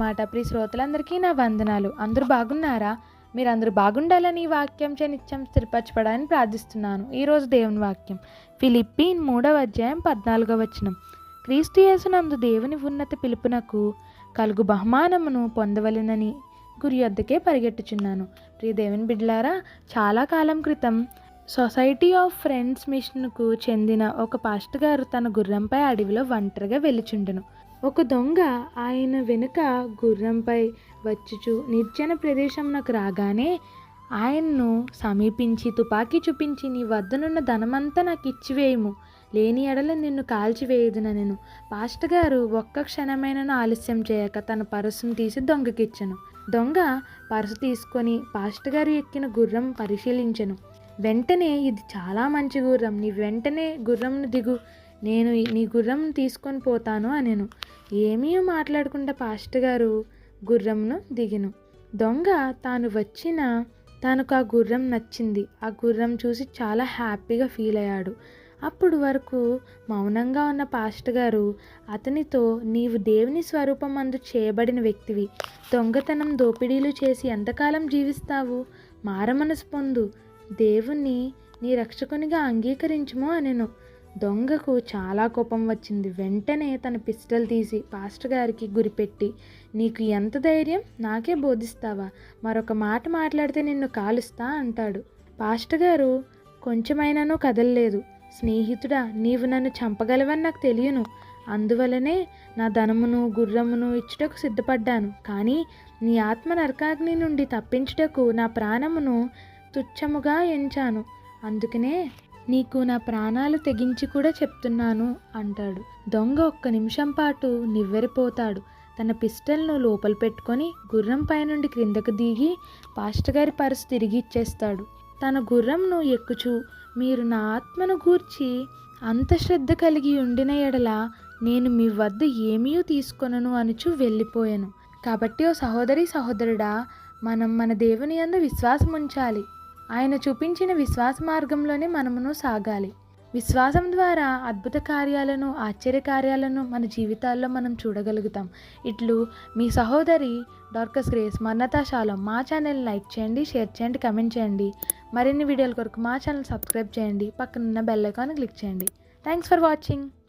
మాట. ప్రియ శ్రోతలందరికీ నా వందనాలు. అందరూ బాగున్నారా? మీరందరూ బాగుండాలని వాక్యం చే నిత్యం స్థిరపరచబడాలని ప్రార్థిస్తున్నాను. ఈరోజు దేవుని వాక్యం. ఫిలిప్పీన్ మూడవ అధ్యాయం పద్నాలుగవ వచనం. క్రీస్తు యేసునందు దేవుని ఉన్నత పిలుపునకు కలుగు బహుమానమును పొందవలెనని గురి వద్దకే పరిగెట్టుచున్నాను ప్రియ దేవుని బిడ్లారా చాలా కాలం క్రితం సొసైటీ ఆఫ్ ఫ్రెండ్స్ మిషన్కు చెందిన ఒక పాస్టర్ గారు తన గుర్రంపై అడవిలో ఒంటరిగా వెలుచుండెను. ఒక దొంగ ఆయన వెనుక గుర్రంపై వచ్చుచు నిర్జన ప్రదేశంనకు రాగానే ఆయన్ను సమీపించి తుపాకీ చూపించి నీ వద్దనున్న ధనమంతా నాకు ఇచ్చివేయము. లేని ఎడల నిన్ను కాల్చివేయుదునెను పాస్టర్ గారు ఒక్క క్షణమైనను ఆలస్యం చేయక తన పరసును తీసి దొంగకిచ్చను. దొంగ పరసు తీసుకొని పాస్టర్ గారు ఎక్కిన గుర్రం పరిశీలించను. వెంటనే ఇది చాలా మంచి గుర్రం. నీ వెంటనే గుర్రంను దిగు. నేను నీ గుర్రం తీసుకొని పోతాను అనెను. ఏమీ మాట్లాడకుండా పాస్టర్ గారు గుర్రంను దిగెను. దొంగ తాను వచ్చిన తనకు ఆ గుర్రం నచ్చింది. ఆ గుర్రం చూసి చాలా హ్యాపీగా ఫీల్ అయ్యాడు. అప్పుడు వరకు మౌనంగా ఉన్న పాస్టర్ గారు అతనితో నీవు దేవుని స్వరూపం అందు చేయబడిన వ్యక్తివి. దొంగతనం దోపిడీలు చేసి ఎంతకాలం జీవిస్తావు? మారమనసు పొందు. దేవుణ్ణి నీ రక్షకునిగా అంగీకరించుము అనెను. దొంగకు చాలా కోపం వచ్చింది. వెంటనే తన పిస్టల్ తీసి పాస్టర్ గారికి గురిపెట్టి నీకు ఎంత ధైర్యం? నాకే బోధిస్తావా? మరొక మాట మాట్లాడితే నిన్ను కాలుస్తా అంటాడు. పాస్టర్ గారు కొంచెమైనాను కదలలేదు. స్నేహితుడా నీవు నన్ను చంపగలవని నాకు తెలియను. అందువలనే నా ధనమును గుర్రమును ఇచ్చుటకు సిద్ధపడ్డాను. కానీ నీ ఆత్మ నరకాగ్ని నుండి తప్పించుటకు నా ప్రాణమును తుచ్చముగా ఎంచాను. అందుకనే నీకు నా ప్రాణాలు తెగించి కూడా చెప్తున్నాను అంటాడు. దొంగ ఒక్క నిమిషం పాటు నివ్వెరిపోతాడు. తన పిస్టల్ను లోపల పెట్టుకొని గుర్రం పైనుండి క్రిందకు దిగి పాస్టర్ గారి పర్సు తిరిగి ఇచ్చేస్తాడు. తన గుర్రంను ఎక్కుచూ మీరు నా ఆత్మను గూర్చి అంత శ్రద్ధ కలిగి ఉండిన ఎడల నేను మీ వద్ద ఏమీ తీసుకొనను అనుచు వెళ్ళిపోయాను. కాబట్టి ఓ సహోదరి సహోదరుడా మనం మన దేవుని యందు విశ్వాసం ఉంచాలి ఆయన చూపించిన విశ్వాస మార్గంలోనే మనమును సాగాలి. విశ్వాసం ద్వారా అద్భుత కార్యాలను ఆశ్చర్య కార్యాలను మన జీవితాల్లో మనం చూడగలుగుతాం. ఇట్లు మీ సహోదరి డార్కస్ గ్రేస్ మన్నతా మా ఛానల్ లైక్ చేయండి షేర్ చేయండి కమెంట్ చేయండి. మరిన్ని వీడియోల కొరకు మా ఛానల్ సబ్స్క్రైబ్ చేయండి. పక్కనున్న బెల్ ఐకాన్ క్లిక్ చేయండి. Thanks for watching.